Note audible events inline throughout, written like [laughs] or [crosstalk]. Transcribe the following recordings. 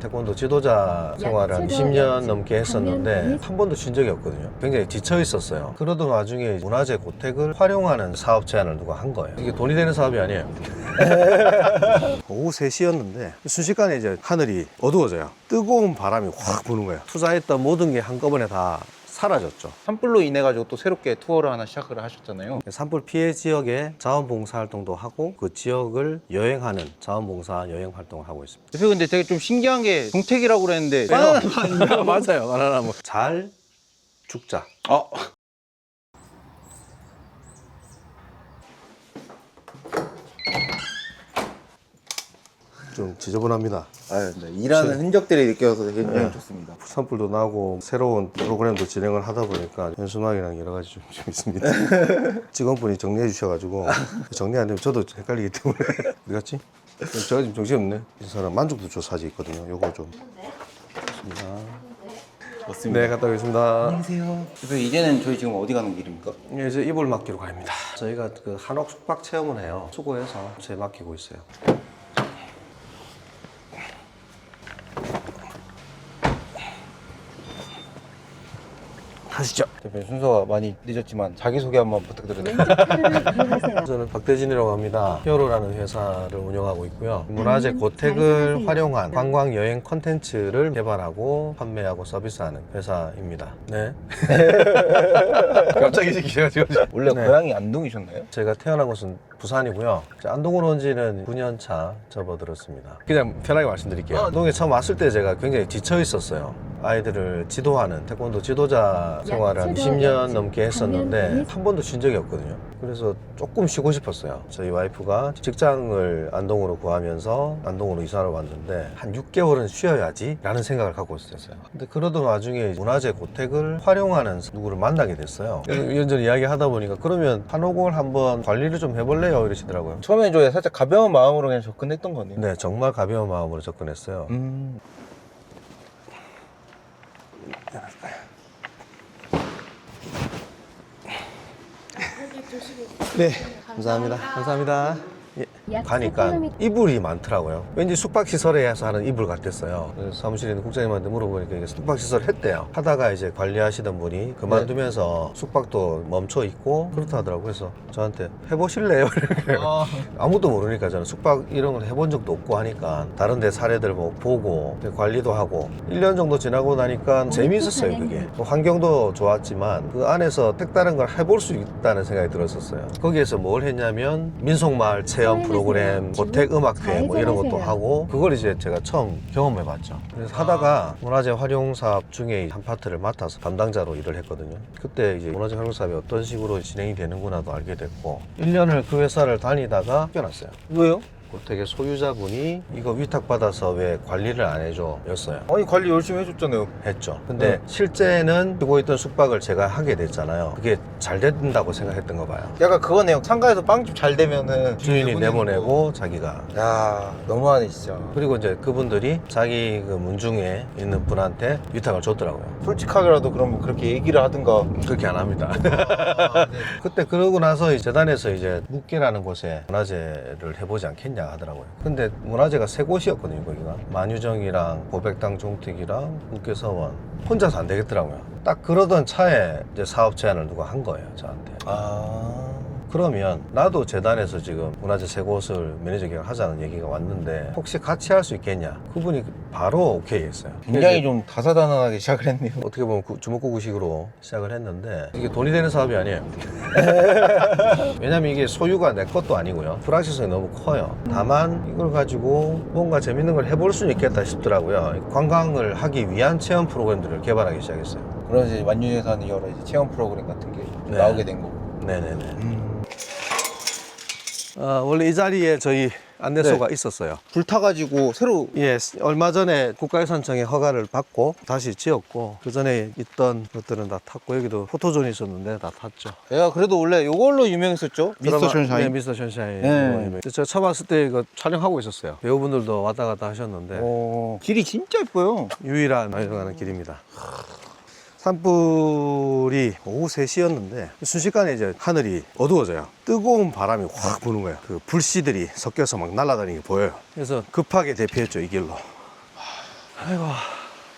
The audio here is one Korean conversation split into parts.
태권도 지도자 생활을 한 20년 넘게 했었는데 한 번도 쉰 적이 없거든요. 굉장히 지쳐 있었어요. 그러던 와중에 문화재 고택을 활용하는 사업 제안을 누가 한 거예요. 이게 돈이 되는 사업이 아니에요. [laughs] 오후 3시였는데 순식간에 이제 하늘이 어두워져요. 뜨거운 바람이 확 부는 거예요. 투자했던 모든 게 한꺼번에 다 사라졌죠. 산불로 인해 가지고 또 새롭게 투어를 하나 시작을 하셨잖아요. 산불 피해 지역에 자원봉사 활동도 하고 그 지역을 여행하는 자원봉사 여행 활동을 하고 있습니다. 대표 근데 되게 좀 신기한 게 동택이라고 그랬는데 바나나 [laughs] 맞아요. 바나나 뭐. 잘 죽자. 아, 좀 지저분합니다. 아 네. 일하는 흔적들이 느껴져서 굉장히 네. 좋습니다. 산불도 나고 새로운 프로그램도 진행을 하다 보니까 현수막이랑 여러 가지 좀, 좀 있습니다. [laughs] 직원분이 정리해 주셔가지고 정리 안 되면 저도 헷갈리기 때문에 [laughs] 어디 갔지? 제가 지금 정신 없네. 이 사람 만족도 조사지 있거든요. 요거 좀. 좋습니다. 맞습니다. 네, 갔다 오겠습니다. 안녕하세요. 이제는 저희 지금 어디 가는 길입니까? 예, 이제 이불 맡기로 갑니다. 저희가 그 한옥 숙박 체험을 해요. 수고해서 제 맡기고 있어요. 하시죠. 대표 순서가 많이 늦었지만 자기 소개 한번 부탁드려도 네. 될까요? 저는 박대진이라고 합니다. 히어로라는 회사를 운영하고 있고요. 문화재 고택을 활용한 관광 여행 콘텐츠를 개발하고 판매하고 서비스하는 회사입니다. 네. [laughs] 갑자기 시키셔가지고. 원래 네. 고향이 안동이셨나요? 제가 태어난 곳은 부산이고요. 이제 안동으로 온 지는 9년 차 접어들었습니다. 그냥 편하게 말씀드릴게요. 안동에 처음 왔을 때 제가 굉장히 지쳐 있었어요. 아이들을 지도하는 태권도 지도자 생활을 한 20년 넘게 했었는데 한 번도 쉰 적이 없거든요. 그래서 조금 쉬고 싶었어요. 저희 와이프가 직장을 안동으로 구하면서 안동으로 이사를 왔는데 한 6개월은 쉬어야지 라는 생각을 갖고 있었어요. 근데 그러던 와중에 문화재 고택을 활용하는 누구를 만나게 됐어요. 이런저런 이야기 하다 보니까 그러면 한옥을 한번 관리를 좀 해볼래 요? 이러시더라고요. 처음에 저 살짝 가벼운 마음으로 그냥 접근했던 거네요. 네, 정말 가벼운 마음으로 접근했어요. 음. 네, 감사합니다. 감사합니다. 예, 가니까 이불이 많더라고요. 왠지 숙박시설에서 하는 이불 같았어요. 사무실에 있는 국장님한테 물어보니까 이게 숙박시설 했대요. 하다가 이제 관리하시던 분이 그만두면서 숙박도 멈춰 있고 그렇다 하더라고요. 그래서 저한테 해보실래요? [laughs] 이렇게. 아, 아무도 모르니까 저는 숙박 이런 걸 해본 적도 없고 하니까 다른 데 사례들 뭐 보고 관리도 하고 1년 정도 지나고 나니까 재미있었어요 그게 뭐 환경도 좋았지만 그 안에서 색다른 걸 해볼 수 있다는 생각이 들었었어요 거기에서 뭘 했냐면 민속마을 체험 프로 그램 고택 음악회 뭐 이런 것도 하고 그걸 이제 제가 처음 경험해 봤죠. 그래서 하다가 문화재 활용 사업 중에 한 파트를 맡아서 담당자로 일을 했거든요. 그때 이제 문화재 활용 사업이 어떤 식으로 진행이 되는구나도 알게 됐고 1년을 그 회사를 다니다가 쫓겨났어요. 왜요? 고택의 소유자분이 이거 위탁받아서 왜 관리를 안 해줘 였어요 아니 관리 열심히 해줬잖아요. 했죠 근데 네. 실제는 쓰고 있던 숙박을 제가 하게 됐잖아요 그게 잘 된다고 생각했던 거 봐요 약간 그거네요. 상가에서 빵집 잘 되면은 주인이 내보내고 자기가 거. 야 너무하네 진짜. 그리고 이제 그분들이 자기 그 문중에 있는 분한테 위탁을 줬더라고요 솔직하게라도 그럼 그렇게 얘기를 하든가. 그렇게 안 합니다 아, [laughs] 네. 그때 그러고 나서 이 재단에서 이제 묵계라는 곳에 문화재를 해보지 않겠냐 하더라고요. 근데 문화재가 세 곳이었거든요, 거기가. 만유정이랑 고백당 종택이랑 묵계서원. 혼자서 안 되겠더라고요. 딱 그러던 차에 이제 사업 제안을 누가 한 거예요, 저한테. 아. 그러면 나도 재단에서 지금 문화재 세 곳을 매니저 계약 하자는 얘기가 왔는데 혹시 같이 할 수 있겠냐? 그분이 바로 오케이 했어요. 굉장히 좀 다사다난하게 시작을 했네요. 어떻게 보면 구- 주먹구구식으로 시작을 했는데 이게 돈이 되는 사업이 아니에요. [laughs] 왜냐면 이게 소유가 내 것도 아니고요. 불확실성이 너무 커요. 다만 이걸 가지고 뭔가 재밌는 걸 해볼 수는 있겠다 싶더라고요. 관광을 하기 위한 체험 프로그램들을 개발하기 시작했어요. 그래서 이제 하는 여러 이제 체험 프로그램 같은 게 네. 나오게 된 거고. 네네네. 음. 어, 원래 이 자리에 저희 안내소가 있었어요. 불타가지고 새로 예, 얼마 전에 국가유산청의 허가를 받고 다시 지었고 그 전에 있던 것들은 다 탔고 여기도 포토존이 있었는데 다 탔죠. 내가 그래도 원래 이걸로 유명했었죠. 미스터 션샤인. 네, 미스터 션샤인. 네. 제가 처음 왔을 때 이거 촬영하고 있었어요. 배우분들도 왔다 갔다 하셨는데 어, 길이 진짜 예뻐요. 유일한 가는 길입니다. 산불이 오후 3시였는데 순식간에 이제 하늘이 어두워져요. 뜨거운 바람이 확 부는 거예요. 그 불씨들이 섞여서 막 날아다니는 게 보여요. 그래서 급하게 대피했죠, 이 길로.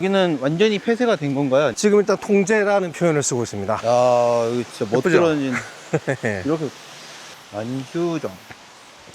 여기는 완전히 폐쇄가 된 건가요? 지금 일단 통제라는 표현을 쓰고 있습니다. 야, 이거 진짜 예쁘죠? 멋들어진 [laughs] 이렇게 안휴정.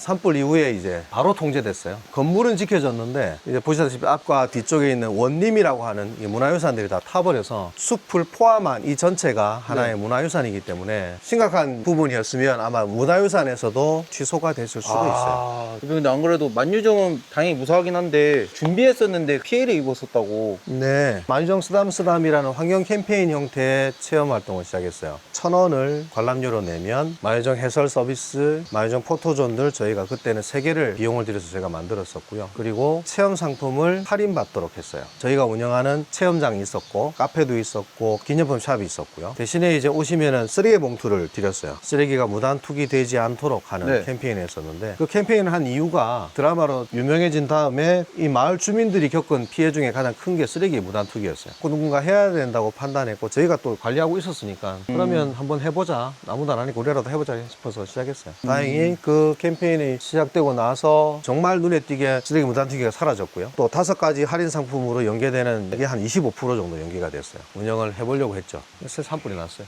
산불 이후에 이제 바로 통제됐어요. 건물은 지켜졌는데 이제 보시다시피 앞과 뒤쪽에 있는 원림이라고 하는 이 문화유산들이 다 타버려서 숲을 포함한 이 전체가 하나의 문화유산이기 때문에 심각한 부분이었으면 아마 문화유산에서도 취소가 됐을 수도 있어요. 아, 근데 안 그래도 만유정은 다행히 무사하긴 한데 준비했었는데 피해를 입었었다고. 네. 만유정 쓰담쓰담이라는 환경 캠페인 형태의 체험 활동을 시작했어요. 천 원을 관람료로 내면 만유정 해설 서비스, 만유정 포토존들 저희 가 그때는 세 개를 비용을 들여서 제가 만들었었고요. 그리고 체험 상품을 할인받도록 했어요. 저희가 운영하는 체험장이 있었고, 카페도 있었고, 기념품 샵이 있었고요. 대신에 이제 오시면은 쓰레기 봉투를 드렸어요. 쓰레기가 무단 투기되지 않도록 하는 네. 캠페인을 했었는데 그 캠페인을 한 이유가 드라마로 유명해진 다음에 이 마을 주민들이 겪은 피해 중에 가장 큰 게 쓰레기 무단 투기였어요. 그 누군가 해야 된다고 판단했고 저희가 또 관리하고 있었으니까 그러면 한번 해보자. 아무도 안 하니까 우리라도 해보자 싶어서 시작했어요. 다행히 그 캠페인 이 시작되고 나서 정말 눈에 띄게 쓰레기 무단 투기가 사라졌고요. 또 다섯 가지 할인 상품으로 연계되는 이게 한 25% 정도 연계가 됐어요. 운영을 해보려고 했죠. 그래서 산불이 났어요.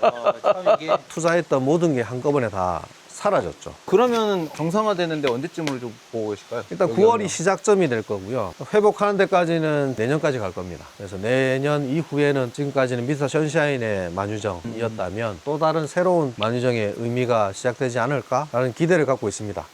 아, 참 이게. [laughs] 투자했던 모든 게 한꺼번에 다 사라졌죠. 그러면 정상화되는데 언제쯤으로 좀 보고 계실까요? 일단 여기 9월이 오면. 시작점이 될 거고요. 회복하는 데까지는 내년까지 갈 겁니다. 그래서 내년 이후에는 지금까지는 미스터 션샤인의 만유정이었다면 또 다른 새로운 만유정의 의미가 시작되지 않을까라는 기대를 갖고 있습니다.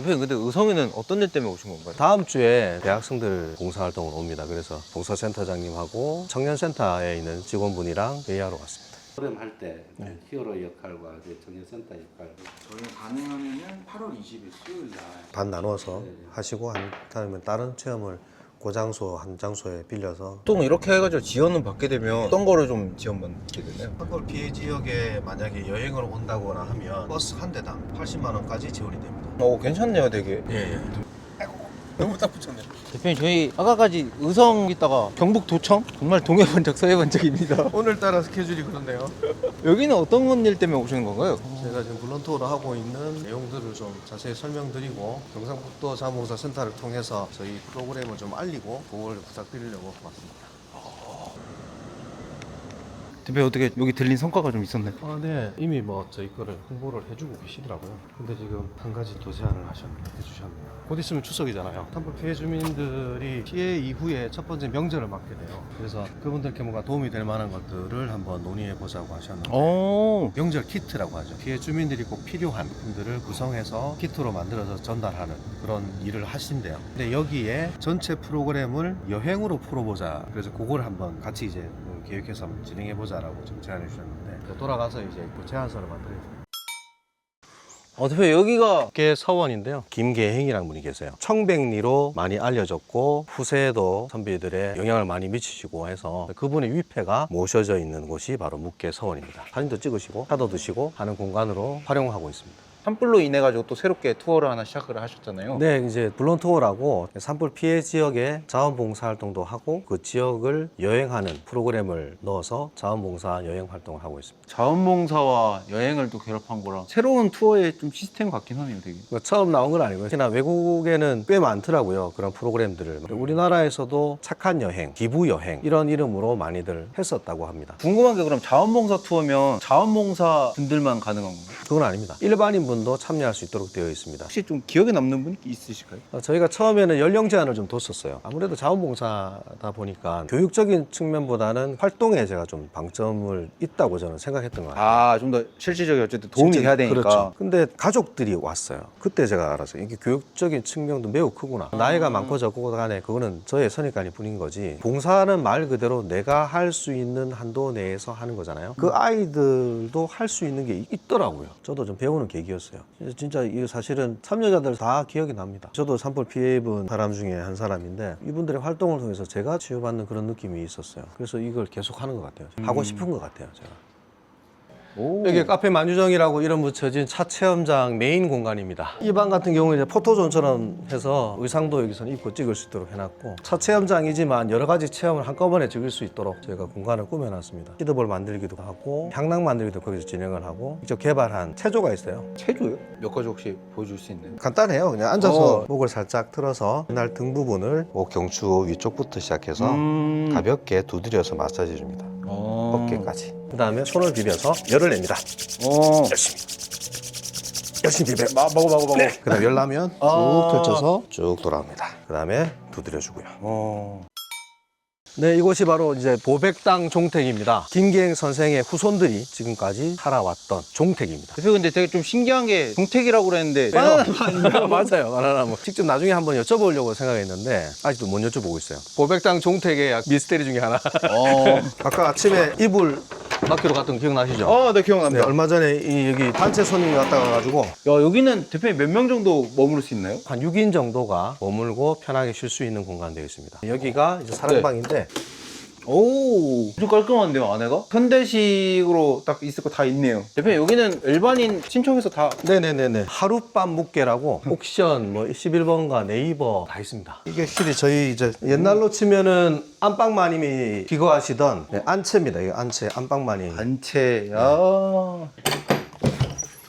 대표님 근데 의성이는 어떤 일 때문에 오신 건가요? 다음 주에 대학생들 봉사활동으로 옵니다. 그래서 봉사센터장님하고 청년센터에 있는 직원분이랑 회의하러 왔습니다. 프로그램 할때 히어로 역할과 이제 정신센터 역할 저희는 가능하면은 8월 20일 수요일 날 반 나눠서 하시고 한 다음에 다른 체험을 그 장소 한 장소에 빌려서 보통 이렇게 해가지고 지원을 받게 되면 어떤 거를 좀 지원받게 되나요? 산불 피해 지역에 만약에 여행을 온다거나 하면 버스 한 대당 80만 원까지 지원이 됩니다. 어 괜찮네요 되게 예, 예. 너무 딱 붙였네 대표님 저희 아까까지 의성 있다가 경북 도청? 정말 동해본 적 서해본 적입니다 [laughs] 오늘따라 스케줄이 그런데요 여기는 어떤 일 때문에 오시는 건가요? 제가 지금 블런토로 하고 있는 내용들을 좀 자세히 설명드리고 경상북도 자원봉사센터를 통해서 저희 프로그램을 좀 알리고 그걸 부탁드리려고 왔습니다. 대표님 어떻게 여기 들린 성과가 좀 있었나요? 아, 네. 이미 뭐 저희 거를 홍보를 해주고 계시더라고요. 근데 지금 한 가지 또 제안을 하셨네요. 해주셨네요. 곧 있으면 추석이잖아요. 산불 피해 주민들이 피해 이후에 첫 번째 명절을 맞게 돼요. 그래서 그분들께 뭔가 도움이 될 만한 것들을 한번 논의해 보자고 하셨는데. 어 명절 키트라고 하죠. 피해 주민들이 꼭 필요한 분들을 구성해서 키트로 만들어서 전달하는 그런 일을 하신대요. 근데 여기에 전체 프로그램을 여행으로 풀어보자. 그래서 그걸 한번 같이 이제 그 계획해서 한번 진행해 보자라고 좀 제안해 주셨는데 또 돌아가서 이제 그 제안서를 만들어요. 어, 대표님 여기가 계 서원인데요. 김계행이라는 분이 계세요. 청백리로 많이 알려졌고 후세에도 선비들의 영향을 많이 미치시고 해서 그분의 위패가 모셔져 있는 곳이 바로 묵계 서원입니다. 사진도 찍으시고 차도 드시고 하는 공간으로 활용하고 있습니다. 산불로 인해 가지고 또 새롭게 투어를 하나 시작을 하셨잖아요 네, 이제 블론 투어라고 산불 피해 지역에 자원봉사 활동도 하고 그 지역을 여행하는 프로그램을 넣어서 자원봉사 여행 활동을 하고 있습니다. 자원봉사와 여행을 또 결합한 거랑 새로운 투어의 좀 시스템 같긴 하네요 되게 뭐 처음 나온 건 아니고요. 특히나 외국에는 꽤 많더라고요. 그런 프로그램들을. 우리나라에서도 착한 여행, 기부 여행 이런 이름으로 많이들 했었다고 합니다. 궁금한 게 그럼 자원봉사 투어면 자원봉사 분들만 가능한 건가요? 그건 아닙니다. 일반인 분도 참여할 수 있도록 되어 있습니다. 혹시 좀 기억에 남는 분 있으실까요? 어, 저희가 처음에는 연령 제한을 좀 뒀었어요. 아무래도 자원봉사다 보니까 교육적인 측면보다는 활동에 제가 좀 방점을 있다고 저는 생각했던 것 같아요. 아 좀 더 실질적인 어쨌든 도움이 돼야 되니까 그렇죠. 근데 가족들이 왔어요. 그때 제가 알았어요. 이게 교육적인 측면도 매우 크구나. 나이가 많고 적고 간에 그거는 저의 선입관일 뿐인 거지. 봉사는 말 그대로 내가 할 수 있는 한도 내에서 하는 거잖아요. 그 아이들도 할 수 있는 게 있더라고요. 저도 좀 배우는 계기였어요. 그래서 진짜 이 사실은 참여자들 다 기억이 납니다. 저도 산불 피해 입은 사람 중에 한 사람인데 이분들의 활동을 통해서 제가 치유받는 그런 느낌이 있었어요. 그래서 이걸 계속 하는 것 같아요. 하고 싶은 것 같아요. 제가. 오. 여기 카페 만유정이라고 이름 붙여진 차 체험장 메인 공간입니다. 이 방 같은 경우는 이제 포토존처럼 해서 의상도 여기서는 입고 찍을 수 있도록 해놨고 차 체험장이지만 여러 가지 체험을 한꺼번에 즐길 수 있도록 저희가 공간을 꾸며놨습니다. 시드볼 만들기도 하고 향락 만들기도 거기서 진행을 하고 직접 개발한 체조가 있어요. 체조요? 몇 가지 혹시 보여줄 수 있나요? 간단해요. 그냥 앉아서 어. 목을 살짝 틀어서 날등 부분을 목 경추 위쪽부터 시작해서 음. 가볍게 두드려서 마사지 줍니다. 어. 어깨까지. 그 다음에 손을 비벼서 열을 냅니다. 어. 열심히. 열심히 비벼. 마, 먹어, 먹어, 먹어. 그 다음에 열 나면 쭉 아. 펼쳐서 쭉 돌아옵니다. 그 다음에 두드려주고요. 어. 네, 이곳이 바로 이제 보백당 종택입니다. 김기행 선생의 후손들이 지금까지 살아왔던 종택입니다. 대표 근데 되게 좀 신기한 게 종택이라고 그랬는데 [laughs] 맞아요. 바나나무. 직접 나중에 한번 여쭤보려고 생각했는데 아직도 못 여쭤보고 있어요. 보백당 종택의 약 미스테리 중에 하나. 어. [laughs] 아까 아침에 이불 맡기러 갔던 거 기억나시죠? 어, 네 네, 기억납니다. 얼마 전에 이 여기 단체 손님이 왔다 가 가지고 야, 여기는 대표님 몇 명 정도 머무를 수 있나요? 한 6인 정도가 머물고 편하게 쉴 수 있는 공간 되어 있습니다. 여기가 이제 사랑방인데 오, 엄청 깔끔한데요, 안에가? 현대식으로 딱 있을 거 다 있네요. 대표님, 여기는 일반인 신청해서 다 네네네네. 하룻밤 묵게라고 옥션 뭐 11번가 네이버 다 있습니다. 이게 실이 저희 이제 옛날로 치면은 안방마님이 기거하시던 네, 안채입니다. 이거 안채, 안방마님. 단체, 야.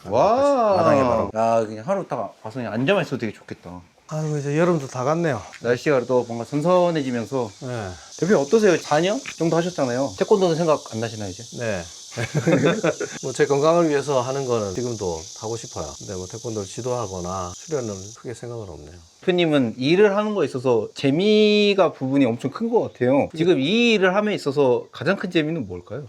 와. 마당에 바로. 야, 그냥 하루 딱 와서 그냥 앉아만 있어도 되게 좋겠다. 아이고 이제 여름도 다 갔네요. 날씨가 또 뭔가 선선해지면서. 네. 대표님 어떠세요? 4년 정도 하셨잖아요. 태권도는 생각 안 나시나요, 이제? 네. [laughs] 뭐 제 건강을 위해서 하는 거는 지금도 하고 싶어요. 근데 뭐 태권도를 지도하거나 수련은 크게 생각은 없네요. 대표님은 일을 하는 거에 있어서 재미가 부분이 엄청 큰 것 같아요. 지금 이 일을 함에 있어서 가장 큰 재미는 뭘까요?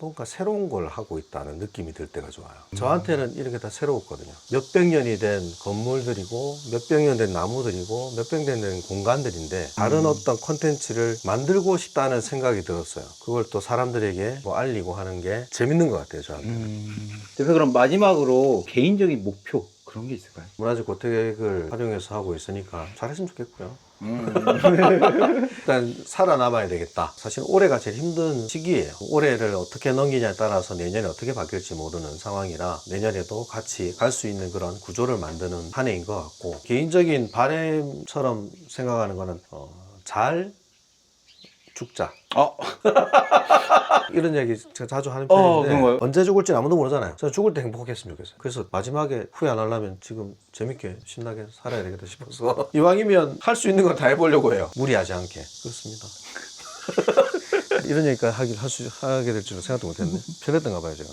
뭔가 새로운 걸 하고 있다는 느낌이 들 때가 좋아요. 저한테는 이런 게 다 새로웠거든요. 몇백 년이 된 건물들이고, 몇백 년 된 나무들이고, 몇백 년 된 공간들인데, 다른 어떤 콘텐츠를 만들고 싶다는 생각이 들었어요. 그걸 또 사람들에게 뭐 알리고 하는 게 재밌는 것 같아요, 저한테. 대표 그럼 마지막으로 개인적인 목표 그런 게 있을까요? 문화재 고택을 활용해서 하고 있으니까 잘했으면 좋겠고요. 음. [laughs] 일단 살아남아야 되겠다. 사실 올해가 제일 힘든 시기예요. 올해를 어떻게 넘기냐에 따라서 내년에 어떻게 바뀔지 모르는 상황이라 내년에도 같이 갈 수 있는 그런 구조를 만드는 한 해인 것 같고 개인적인 바램처럼 생각하는 거는 어, 잘 죽자. 아, [laughs] 이런 얘기 제가 자주 하는 어, 편인데 그런가요? 언제 죽을지 아무도 모르잖아요. 저는 죽을 때 행복했으면 좋겠어요. 그래서 마지막에 후회 안 하려면 지금 재밌게 신나게 살아야 되겠다 싶어서 [laughs] 이왕이면 할 수 있는 건 다 해보려고 해요. 무리하지 않게 그렇습니다. [laughs] 이런 얘기까지 하길 할 수 하게 될 줄은 생각도 못했네. 편했던가 봐요 제가.